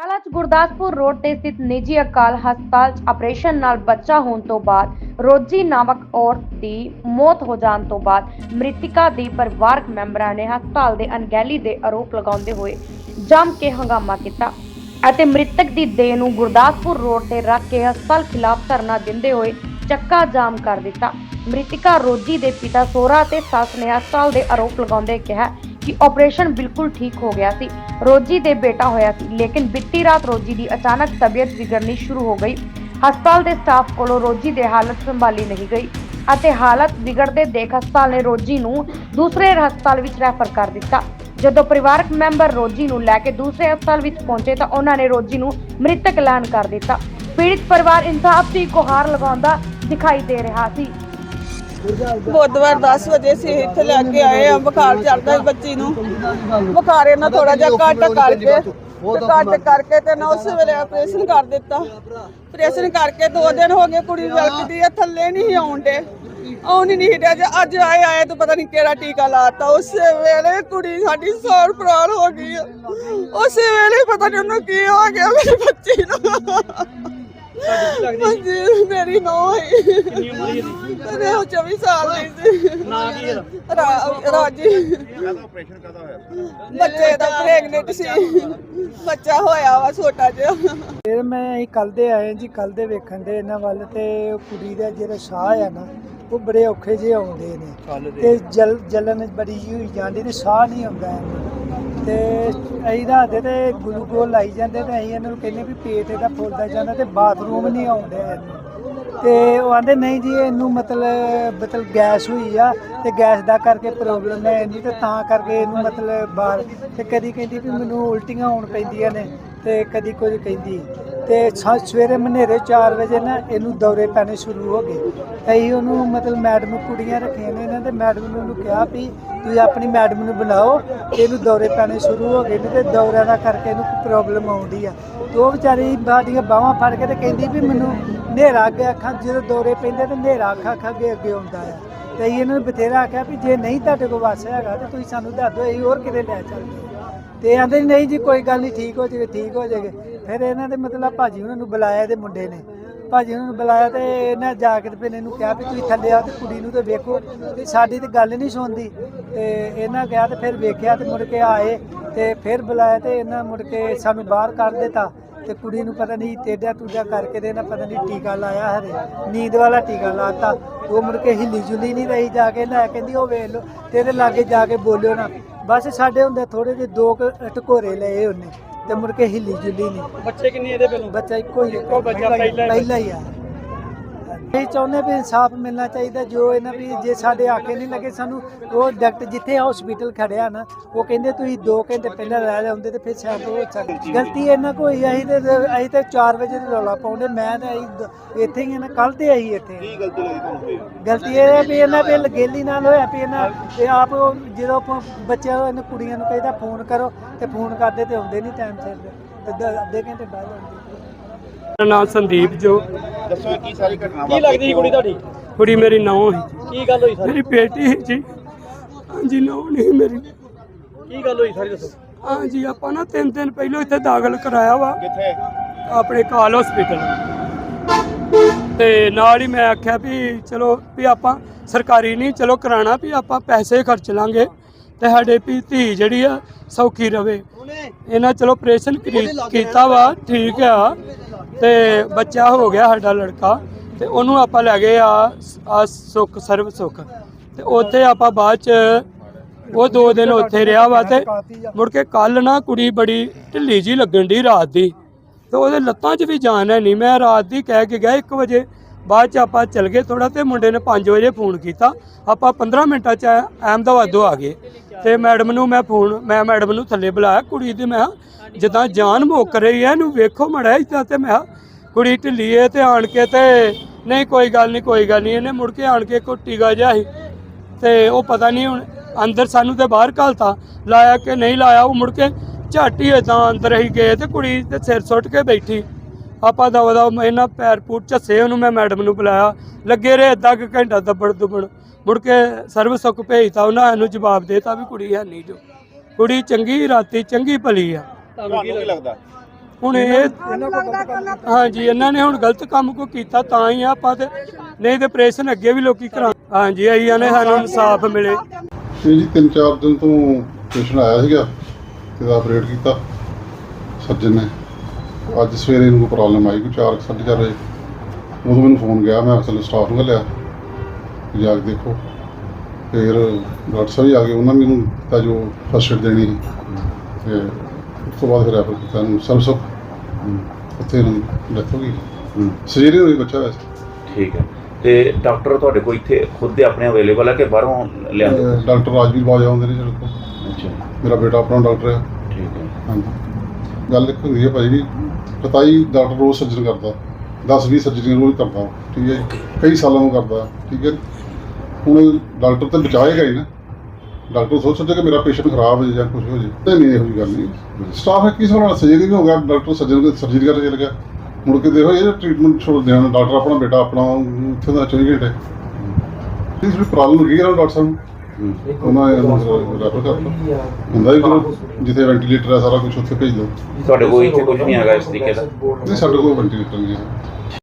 ਪਟਿਆਲਾ 'ਚ ਗੁਰਦਾਸਪੁਰ ਰੋਡ ਤੇ ਸਥਿਤ ਨਿੱਜੀ ਅਕਾਲ ਹਸਪਤਾਲ 'ਚ ਆਪਰੇਸ਼ਨ ਨਾਲ ਬੱਚਾ ਹੋਣ ਤੋਂ ਬਾਅਦ ਰੋਜੀ ਨਾਮਕ ਔਰਤ ਦੀ ਮੌਤ ਹੋ ਜਾਣ ਤੋਂ ਬਾਅਦ ਮ੍ਰਿਤਿਕਾ ਦੇ ਪਰਿਵਾਰਕ ਮੈਂਬਰਾਂ ਨੇ ਹਸਪਤਾਲ ਦੇ ਅਣਗਹਿਲੀ ਦੇ ਆਰੋਪ ਲਗਾਉਂਦੇ ਹੋਏ ਜੰਮ ਕੇ ਹੰਗਾਮਾ ਕੀਤਾ ਅਤੇ ਮ੍ਰਿਤਕ ਦੀ ਦੇਹ ਨੂੰ ਗੁਰਦਾਸਪੁਰ ਰੋਡ ਤੇ ਰੱਖ ਕੇ ਹਸਪਤਾਲ ਖਿਲਾਫ ਧਰਨਾ ਦਿੰਦੇ ਹੋਏ ਚੱਕਾ ਜਾਮ ਕਰ ਦਿੱਤਾ। ਮ੍ਰਿਤਿਕਾ ਰੋਜੀ ਦੇ ਪਿਤਾ ਸੋਹਰਾ ਤੇ ਸੱਸ ਨੇ ਹਸਪਤਾਲ ਦੇ ਆਰੋਪ ਲਗਾਉਂਦੇ ਕਿਹਾ ਕਿ ਆਪਰੇਸ਼ਨ ਬਿਲਕੁਲ ਠੀਕ ਹੋ ਗਿਆ ਸੀ। ਰੋਜੀ ਦੇ ਬੇਟਾ ਹੋਇਆ ਸੀ, ਲੇਕਿਨ ਬਿੱਤੀ ਰਾਤ ਰੋਜੀ ਦੀ ਅਚਾਨਕ ਤਬੀਅਤ ਵਿਗੜਨੀ ਸ਼ੁਰੂ ਹੋ ਗਈ। ਹਸਪਤਾਲ ਦੇ ਸਟਾਫ ਕੋਲੋਂ ਰੋਜੀ ਦੇ ਹਾਲਤ ਸੰਭਾਲੀ ਨਹੀਂ ਗਈ ਅਤੇ ਹਾਲਤ ਵਿਗੜਦੇ ਦੇਖ ਹਸਪਤਾਲ ਨੇ ਰੋਜੀ ਨੂੰ ਦੂਸਰੇ ਹਸਪਤਾਲ ਵਿੱਚ ਰੈਫਰ ਕਰ ਦਿੱਤਾ। ਜਦੋਂ ਪਰਿਵਾਰਕ ਮੈਂਬਰ ਰੋਜੀ ਨੂੰ ਲੈ ਕੇ ਦੂਸਰੇ ਹਸਪਤਾਲ ਵਿੱਚ ਪਹੁੰਚੇ ਤਾਂ ਉਹਨਾਂ ਨੇ ਰੋਜੀ ਨੂੰ ਮ੍ਰਿਤਕ ਐਲਾਨ ਕਰ ਦਿੱਤਾ। ਪੀੜਿਤ ਪਰਿਵਾਰ ਇਨਸਾਫ ਦੀ ਗੁਹਾਰ ਲਗਾਉਂਦਾ ਦਿਖਾਈ ਦੇ ਰਿਹਾ ਸੀ। ਬੁੱਧਵਾਰ 10 ਵਜੇ ਅਸੀਂ ਇੱਥੇ ਲੈ ਕੇ ਆਏ ਆ ਬੁਖਾਰ ਚੜਦਾ ਸੀ ਬੱਚੀ ਨੂੰ। ਬੁਖਾਰ ਇਹਨਾਂ ਥੋੜਾ ਜਿਹਾ ਘੱਟ ਕਰਕੇ ਤੇ ਘੱਟ ਕਰਕੇ ਤੇ ਨਾ ਉਸ ਵੇਲੇ ਆਪਰੇਸ਼ਨ ਕਰ ਦਿੱਤਾ। ਆਪਰੇਸ਼ਨ ਕਰਕੇ ਦੋ ਦਿਨ ਹੋ ਗਏ ਕੁੜੀ ਵਲਕਦੀ ਆ ਥੱਲੇ ਨਹੀਂ ਆਉਣ ਦੇ। ਆਉਣ ਨਹੀਂ ਰਿਹਾ ਜੇ ਅੱਜ ਆਏ ਆਏ ਤਾਂ ਪਤਾ ਨਹੀਂ ਕਿਹੜਾ ਟੀਕਾ ਲਾਤਾ ਉਸ ਵੇਲੇ ਕੁੜੀ ਸਾਡੀ ਸੌਰ ਪ੍ਰਾਣ ਹੋ ਗਈ ਆ। ਉਸੇ ਵੇਲੇ ਪਤਾ ਨਹੀਂ ਉਹਨੂੰ ਕੀ ਹੋ ਗਿਆ ਮੇਰੀ ਬੱਚੀ ਨੂੰ। ਮੇਰੀ ਨੌਂ ਉਹ 24 ਸਾਲ ਦੀ ਸੀ। ਨਾਂ ਕੀ ਇਹਦਾ ਰਾ- ਰਾਜੀ। ਬੱਚੇ ਦਾ ਪ੍ਰੈਗਨੈਂਟ ਸੀ। ਬੱਚਾ ਹੋਇਆ ਵਾ ਛੋਟਾ ਜਿਹਾ। ਫਿਰ ਮੈਂ ਅਸੀਂ ਕੱਲ ਦੇ ਆਏ ਜੀ ਕੱਲ ਦੇ ਵੇਖਣ ਦੇ ਇਹਨਾਂ ਵੱਲ ਤੇ ਉਹ ਕੁੜੀ ਦਾ ਜਿਹੜਾ ਸਾਹ ਆ ਨਾ ਉਹ ਬੜੇ ਔਖੇ ਜਿਹੇ ਆਉਂਦੇ ਨੇ। ਤੇ ਜਲ ਜਲਨ ਬੜੀ ਜਿਹੀ ਹੋਈ ਜਾਂਦੀ ਤੇ ਸਾਹ ਨਹੀਂ ਆਉਂਦਾ ਇਹਨੂੰ ਤੇ ਅਸੀਂ ਰਾਤੇ ਤੇ ਗਲੂਕੋਜ਼ ਲਾਈ ਜਾਂਦੇ ਤੇ ਅਸੀਂ ਇਹਨਾਂ ਨੂੰ ਕਹਿੰਦੇ ਵੀ ਪੇਟ ਇਹਦਾ ਫੁੱਲਦਾ ਜਾਂਦਾ ਤੇ ਬਾਥਰੂਮ ਨਹੀਂ ਆਉਂਦੇ ਇਹਨੂੰ ਤੇ ਉਹ ਆਂਦੇ, ਨਹੀਂ ਜੀ, ਇਹਨੂੰ ਮਤਲਬ ਮਤਲਬ ਗੈਸ ਹੋਈ ਆ ਤੇ ਗੈਸ ਦਾ ਕਰਕੇ ਪ੍ਰੋਬਲਮ ਹੈ ਨਹੀਂ ਤੇ ਤਾਂ ਕਰਕੇ ਇਹਨੂੰ ਮਤਲਬ ਬਾਹਰ ਤੇ ਕਦੀ ਕਹਿੰਦੀ ਵੀ ਮੈਨੂੰ ਉਲਟੀਆਂ ਹੋਣ ਪੈਂਦੀਆਂ ਨੇ ਤੇ ਕਦੀ ਕੁਝ ਕਹਿੰਦੀ। ਤੇ ਸ- ਸਵੇਰੇ ਮਨੇਰੇ 4 ਵਜੇ ਨਾ ਇਹਨੂੰ ਦੌਰੇ ਪੈਣੇ ਸ਼ੁਰੂ ਹੋ ਗਏ। ਅਸੀਂ ਉਹਨੂੰ ਮਤਲਬ ਮੈਡਮ ਕੁੜੀਆਂ ਰੱਖੀਆਂ ਨੇ ਇਹਨਾਂ ਤੇ ਮੈਡਮ ਨੇ ਉਹਨੂੰ ਕਿਹਾ ਵੀ ਤੁਸੀਂ ਆਪਣੀ ਮੈਡਮ ਨੂੰ ਬਣਾਓ ਤੇ ਇਹਨੂੰ ਦੌਰੇ ਪੈਣੇ ਸ਼ੁਰੂ ਹੋ ਗਏ ਨੇ ਤੇ ਦੌਰਿਆਂ ਦਾ ਕਰਕੇ ਇਹਨੂੰ ਪ੍ਰੋਬਲਮ ਆਉਂਦੀ ਆ। ਤੇ ਉਹ ਵਿਚਾਰੀ ਬਾਡੀਆਂ ਬਾਹਾਂ ਫੜ ਕੇ ਤੇ ਕਹਿੰਦੀ ਵੀ ਮੈਨੂੰ ਹਨੇਰਾ ਅੱਗੇ ਅੱਖਾਂ ਜਦੋਂ ਦੌਰੇ ਪੈਂਦੇ ਤੇ ਹਨੇਰਾ ਅੱਖਾਂ ਅੱਖਾਂ ਅੱਗੇ ਅੱਗੇ ਆਉਂਦਾ ਹੈ ਤੇ ਇਹਨਾਂ ਨੂੰ ਬਥੇਰਾ ਆਖਿਆ ਵੀ ਜੇ ਨਹੀਂ ਤੁਹਾਡੇ ਕੋਲ ਵਸ ਹੈਗਾ ਤੇ ਤੁਸੀਂ ਸਾਨੂੰ ਦੱਸ ਦਿਓ, ਅਸੀਂ ਹੋਰ ਕਿਤੇ ਲੈ ਚੱਲਦੇ ਹਾਂ। ਤੇ ਆਂਦੇ ਨਹੀਂ ਜੀ, ਕੋਈ ਗੱਲ ਨਹੀਂ, ਠੀਕ ਹੋ ਜਾਵੇ ਠੀਕ ਹੋ ਜਾਵੇ ਫਿਰ ਇਹਨਾਂ ਦੇ ਮਤਲਬ ਭਾਜੀ ਉਹਨਾਂ ਨੂੰ ਬੁਲਾਇਆ ਇਹਦੇ ਮੁੰਡੇ ਨੇ। ਭਾਜੀ ਉਹਨਾਂ ਨੂੰ ਬੁਲਾਇਆ ਤੇ ਇਹਨਾਂ ਜਾ ਕੇ ਫਿਰ ਇਹਨੂੰ ਕਿਹਾ ਵੀ ਤੁਸੀਂ ਥੱਲੇ ਆ ਤੇ ਕੁੜੀ ਨੂੰ ਤੇ ਵੇਖੋ। ਤੇ ਸਾਡੀ ਤੇ ਗੱਲ ਨਹੀਂ ਸੁਣਦੀ। ਤੇ ਇਹਨਾਂ ਗਿਆ ਤੇ ਫਿਰ ਵੇਖਿਆ ਤੇ ਮੁੜ ਕੇ ਆਏ ਤੇ ਫਿਰ ਬੁਲਾਇਆ ਤੇ ਇਹਨਾਂ ਮੁੜ ਕੇ ਸਾਨੂੰ ਬਾਹਰ ਕੱਢ ਦਿੱਤਾ। ਤੇ ਕੁੜੀ ਨੂੰ ਪਤਾ ਨਹੀਂ ਟੇਡਾ ਟੂਡਾ ਕਰਕੇ ਤੇ ਇਹਨਾਂ ਪਤਾ ਨਹੀਂ ਟੀਕਾ ਲਾਇਆ ਹਰੇ ਨੀਂਦ ਵਾਲਾ ਟੀਕਾ ਲਾਤਾ। ਉਹ ਮੁੜ ਕੇ ਹਿੱਲੀ ਜੁਲੀ ਨਹੀਂ ਰਹੀ ਜਾ ਕੇ। ਲੈ ਕਹਿੰਦੀ ਉਹ ਵੇਖ ਲਓ ਤੇਰੇ ਲਾਗੇ ਜਾ ਕੇ ਬੋਲਿਓ ਨਾ। ਬਸ ਸਾਡੇ ਹੁੰਦੇ ਥੋੜੇ ਜਿਹੇ ਦੋ ਟਕੋਰੇ ਲਏ ਉਹਨੇ ਤੇ ਮੁੜ ਕੇ ਹਿੱਲੀ ਜੁਲੀ ਨਹੀਂ। ਬੱਚੇ ਕਿੰਨੇ ਇਹਦੇ ਪਹਿਲੋਂ? ਬੱਚਾ ਇੱਕੋ ਹੀ। ਇੱਕੋ ਬੱਚਾ ਪਹਿਲਾ ਹੀ ਆ। ਅਸੀਂ ਚਾਹੁੰਦੇ ਵੀ ਇਨਸਾਫ ਮਿਲਣਾ ਚਾਹੀਦਾ ਜੋ ਇਹਨਾਂ ਵੀ ਜੇ ਸਾਡੇ ਆਕੇ ਨਹੀਂ ਲੱਗੇ ਸਾਨੂੰ ਉਹ ਡਾਕਟਰ ਜਿੱਥੇ ਹਸਪੀਟਲ ਖੜਿਆ ਨਾ ਉਹ ਕਹਿੰਦੇ ਤੁਸੀਂ 2 ਘੰਟੇ ਪਹਿਲਾਂ ਲੈ ਲਿਆਉਂਦੇ ਤੇ ਫਿਰ ਸ਼ਾਇਦ ਉਹ ਸਕਦੀ। ਗਲਤੀ ਇਹਨਾਂ ਕੋਈ ਅਸੀਂ ਤੇ ਅਸੀਂ ਤੇ 4 ਵਜੇ ਦੇ ਰੌਲਾ ਪਾਉਂਦੇ ਮੈਂ ਤੇ ਅਸੀਂ ਇੱਥੇ ਹੀ ਆ ਨਾ ਕੱਲ ਤੇ ਆਈ ਇੱਥੇ ਕੀ ਗਲਤੀ ਲੱਗੀ ਤੁਹਾਨੂੰ ਗਲਤੀ ਇਹ ਹੈ ਵੀ ਇਹਨਾਂ ਵੀ ਲਗੇਲੀ ਨਾਲ ਹੋਇਆ ਵੀ ਇਹਨਾਂ ਇਹ ਆਪ ਜਦੋਂ ਆਪਾਂ ਬੱਚਿਆਂ ਨੂੰ ਇਹਨਾਂ ਕੁੜੀਆਂ ਨੂੰ ਕਹਿੰਦਾ ਫੋਨ ਕਰੋ ਤੇ ਫੋਨ ਕਰਦੇ ਤੇ ਆਉਂਦੇ ਨਹੀਂ ਟਾਈਮ ਸਿਰ ਤੇ ਅੱਧਾ- ਅੱਧੇ ਘੰਟੇ ਬਾਅਦ ਆਉਂਦੇ। ਮੇਰਾ ਨਾਮ ਸੰਦੀਪ ਜੋ ਦੱਸੋ ਕੀ ਸਾਰੀ ਘਟਨਾ ਕੀ ਲੱਗਦੀ ਸੀ ਕੁੜੀ ਤੁਹਾਡੀ? ਕੁੜੀ ਮੇਰੀ ਨੌਂ ਹੈ ਕੀ ਗੱਲ ਹੋਈ ਸਾਰੀ? ਮੇਰੀ ਬੇਟੀ ਹੈ ਜੀ। ਹਾਂਜੀ ਨੌਂ ਨਹੀਂ ਮੇਰੀ। ਕੀ ਗੱਲ ਹੋਈ ਸਾਰੀ ਦੱਸੋ? ਹਾਂਜੀ ਆਪਾਂ ਨਾ ਤਿੰਨ ਦਿਨ ਪਹਿਲਾਂ ਇੱਥੇ ਦਾਖਲ ਕਰਾਇਆ ਵਾ। ਕਿੱਥੇ? ਆਪਣੇ ਕਾਲ ਹਸਪੀਟਲ। ਤੇ ਨਾਲ ਹੀ ਮੈਂ ਆਖਿਆ ਵੀ ਚਲੋ ਵੀ ਆਪਾਂ ਸਰਕਾਰੀ ਨਹੀਂ ਚਲੋ ਕਰਾਣਾ ਵੀ ਆਪਾਂ ਪੈਸੇ ਖਰਚ ਲਾਂਗੇ। ਤੇ ਸਾਡੇ ਵੀ ਧੀ ਜਿਹੜੀ ਆ ਸੌਖੀ ਰਵੇ। ਇਹਨਾਂ ਚਲੋ ਆਪਰੇਸ਼ਨ ਕੀਤਾ ਵਾ ਠੀਕ ਆ। ਤੇ ਬੱਚਾ ਹੋ ਗਿਆ ਸਾਡਾ ਲੜਕਾ ਤੇ ਉਹਨੂੰ ਆਪਾਂ ਲੈ ਗਏ ਆ ਆ ਸੁੱਖ, ਸਰਵ ਸੁੱਖ। ਤੇ ਉੱਥੇ ਆਪਾਂ ਬਾਅਦ ਚ ਉਹ ਦੋ ਦਿਨ ਉੱਥੇ ਰਿਹਾ ਵਾ ਤੇ ਮੁੜ ਕੇ ਕੱਲ ਨਾ ਕੁੜੀ ਬੜੀ ਢਿੱਲੀ ਜੀ ਲੱਗਣ ਦੀ ਰਾਤ ਦੀ। ਤੇ ਉਹਦੇ ਲੱਤਾਂ 'ਚ ਵੀ ਜਾਨ ਹੈ ਨਹੀਂ ਮੈਂ ਰਾਤ ਦੀ ਕਹਿ ਕੇ ਗਿਆ 1 ਵਜੇ ਬਾਅਦ 'ਚ ਆਪਾਂ ਚੱਲ ਗਏ ਥੋੜਾ ਤੇ ਮੁੰਡੇ ਨੇ 5 ਵਜੇ ਫੋਨ ਕੀਤਾ। ਆਪਾਂ 15 ਮਿੰਟਾਂ 'ਚ ਅਹਿਮਦਾਬਾਦੋਂ ਆ ਗਏ। ਤੇ ਮੈਡਮ ਨੂੰ ਮੈਂ ਫੋਨ ਮੈਂ ਮੈਡਮ ਨੂੰ ਥੱਲੇ ਬੁਲਾਇਆ ਕੁੜੀ ਦੀ ਮੈਂ ਕਿਹਾ, ਜਿੱਦਾਂ ਜਾਨ ਮੁੱਕ ਰਹੀ ਹੈ ਇਹਨੂੰ ਵੇਖੋ ਮੜਾ ਇਦਾਂ ਤੇ। ਮੈਂ ਕਿਹਾ, ਕੁੜੀ ਢਿੱਲੀ ਹੈ ਤੇ ਆਣ ਕੇ ਤੇ ਨਹੀਂ ਕੋਈ ਗੱਲ ਨਹੀਂ ਕੋਈ ਗੱਲ ਨਹੀਂ। ਇਹਨੇ ਮੁੜ ਕੇ ਆਣ ਕੇ ਕੋਈ ਟੀਕਾ ਜਿਹਾ ਸੀ। ਤੇ ਉਹ ਪਤਾ ਨਹੀਂ ਹੁਣ ਅੰਦਰ ਸਾਨੂੰ ਤੇ ਬਾਹਰ ਘਲਤਾ। ਲਾਇਆ ਕਿ ਨਹੀਂ ਲਾਇਆ ਉਹ ਮੁੜ ਕੇ ਝਾਟੀ ਏਦਾਂ ਅੰਦਰ ਹੀ ਗਏ ਤੇ ਕੁੜੀ ਤੇ ਸਿਰ ਸੁੱਟ ਕੇ ਬੈਠੀ। ਆਪਾਂ ਦਵਾ ਦਾ ਇਹਨਾਂ ਪੈਰ ਪੂਰ ਝੱਸੇ ਉਹਨੂੰ ਮੈਂ ਮੈਡਮ ਨੂੰ ਬੁਲਾਇਆ। ਲੱਗੇ ਰਹੇ ਅੱਧਾ ਕੁ ਘੰਟਾ ਦੱਬੜ ਦੁਬੜ ਮੁੜ ਕੇ ਸਰਵ ਸੁੱਖ ਭੇਜਤਾ ਉਹਨਾਂ ਨੂੰ ਜਵਾਬ ਦੇਤਾ ਵੀ ਕੁੜੀ ਹੈ ਨਹੀਂ ਜੋ। ਕੁੜੀ ਚੰਗੀ ਰਾਤੀ ਚੰਗੀ ਭਲੀ ਆ। ਤੁਹਾਨੂੰ ਕੀ ਲੱਗਦਾ? ਹੁਣ ਇਹ ਹਾਂਜੀ ਇਹਨਾਂ ਨੇ ਹੁਣ ਗਲਤ ਕੰਮ ਕੋ ਕੀਤਾ ਤਾਂ ਹੀ ਆ ਆਪਾਂ ਤੇ ਨਹੀਂ ਤੇ ਆਪਰੇਸ਼ਨ ਅੱਗੇ ਵੀ ਲੋਕੀ ਕਰਾ ਹਾਂਜੀ ਆਈਆਂ ਨੇ ਸਾਨੂੰ ਇਨਸਾਫ ਮਿਲੇ। ਇਹ ਜੀ ਤਿੰਨ ਚਾਰ ਦਿਨ ਤੋਂ ਪੇਸ਼ੈਂਟ ਆਇਆ ਸੀਗਾ ਤੇ ਆਪਰੇਟ ਕੀਤਾ ਸਰਜਨ ਨੇ। ਅੱਜ ਸਵੇਰੇ ਇਹਨੂੰ ਕੋਈ ਪ੍ਰੋਬਲਮ ਆਈ ਕੋਈ 4 4:30 ਵਜੇ। ਉਦੋਂ ਮੈਨੂੰ ਫੋਨ ਗਿਆ ਮੈਂ ਅਸਲ ਸਟਾਫ ਨੂੰ ਘੱਲਿਆ ਵੀ ਜਾ ਕੇ ਦੇਖੋ। ਫਿਰ ਡਾਕਟਰ ਸਾਹਿਬ ਆ ਗਏ ਉਹਨਾਂ ਨੇ ਮੈਨੂੰ ਦਿੱਤਾ ਜੋ ਫਸਟ ਏਡ ਦੇਣੀ। ਤੇ ਉਸ ਤੋਂ ਬਾਅਦ ਫਿਰ ਰੈਫਰ ਕੀਤਾ ਨੂੰ ਸਰਸੋ ਉੱਥੇ ਇਹਨੂੰ ਡੈਥ ਹੋ ਗਈ। ਸਰਜਰੀ ਹੋਈ ਬੱਚਾ ਵੈਸੇ। ਠੀਕ ਹੈ। ਤੇ ਡਾਕਟਰ ਤੁਹਾਡੇ ਕੋਲ ਇੱਥੇ ਖੁਦ ਦੇ ਆਪਣੇ ਅਵੇਲੇਬਲ ਹੈ ਕਿ ਬਾਹਰੋਂ ਲਿਆਂਦੇ ਅਹ ਡਾਕਟਰ ਰਾਜਵੀਰ ਬਾਜਾ ਆਉਂਦੇ ਨੇ ਜਿਹੜੇ ਕੋਲ। ਅੱਛਾ। ਮੇਰਾ ਬੇਟਾ ਆਪਣਾ ਡਾਕਟਰ ਹੈ ਠੀਕ ਹੈ। ਹਾਂਜੀ। ਗੱਲ ਇੱਕ ਹੁੰਦੀ ਹੈ ਭਾਈ ਵੀ ਪਤਾਈ ਡਾਕਟਰ ਰੋਜ਼ ਸਰਜਨ ਕਰਦਾ 10 20 ਸਰਜਰੀਆਂ ਰੋਜ਼ ਕਰਦਾ ਠੀਕ ਹੈ ਜੀ। ਕਈ ਸਾਲਾਂ ਤੋਂ ਕਰਦਾ ਠੀਕ ਹੈ। ਹੁਣ ਡਾਕਟਰ ਤਾਂ ਬਚਾਏਗਾ ਹੀ ਨਾ। ਡਾਕਟਰ ਸੋਚ ਸੋਚੇ ਕਿ ਮੇਰਾ ਪੇਸ਼ੈਂਟ ਖਰਾਬ ਹੋ ਜਾਏ ਜਾਂ ਕੁਝ ਹੋ ਜਾਏ ਤੇ ਨਹੀਂ ਇਹੋ ਜਿਹੀ ਗੱਲ ਨਹੀਂ। ਸਟਾਫ ਹੈ ਕਿਸ ਨਾਲ ਸਰਜਰੀ ਵੀ ਹੋ ਗਿਆ ਡਾਕਟਰ ਸਰਜਨ ਨੂੰ ਸਰਜਰੀ ਕਰਨ ਚਲ ਗਿਆ। ਮੁੜ ਕੇ ਦੇਖੋ ਇਹ ਟ੍ਰੀਟਮੈਂਟ ਛੋੜ ਦੇਣਾ ਡਾਕਟਰ ਆਪਣਾ ਬੇਟਾ ਆਪਣਾ ਉੱਥੇ ਦਾ 24 ਘੰਟੇ। ਇਸ ਵੀ ਪ੍ਰੋਬਲਮ ਰਹੀ ਹੈ ਨਾ ਡਾਕਟਰ ਸਾਹਿਬ ਨੂੰ? ਹੂੰ। ਉਹਨਾਂ ਨੇ ਰੈਫਰ ਕਰਤਾ ਹੁੰਦਾ ਵੀ ਕਰੋ ਜਿੱਥੇ ਵੈਂਟੀਲੇਟਰ ਹੈ ਸਾਰਾ ਕੁਝ ਉੱਥੇ ਭੇਜ ਦਿਓ। ਤੁਹਾਡੇ ਕੋਲ ਇੱਥੇ ਕੁਝ ਨਹੀਂ ਹੈਗਾ ਇਸ ਤਰੀਕੇ ਦਾ? ਨਹੀਂ ਸਾਡੇ ਕੋਲ ਵੈਂਟੀਲੇਟਰ ਨਹੀਂ। ਹੈ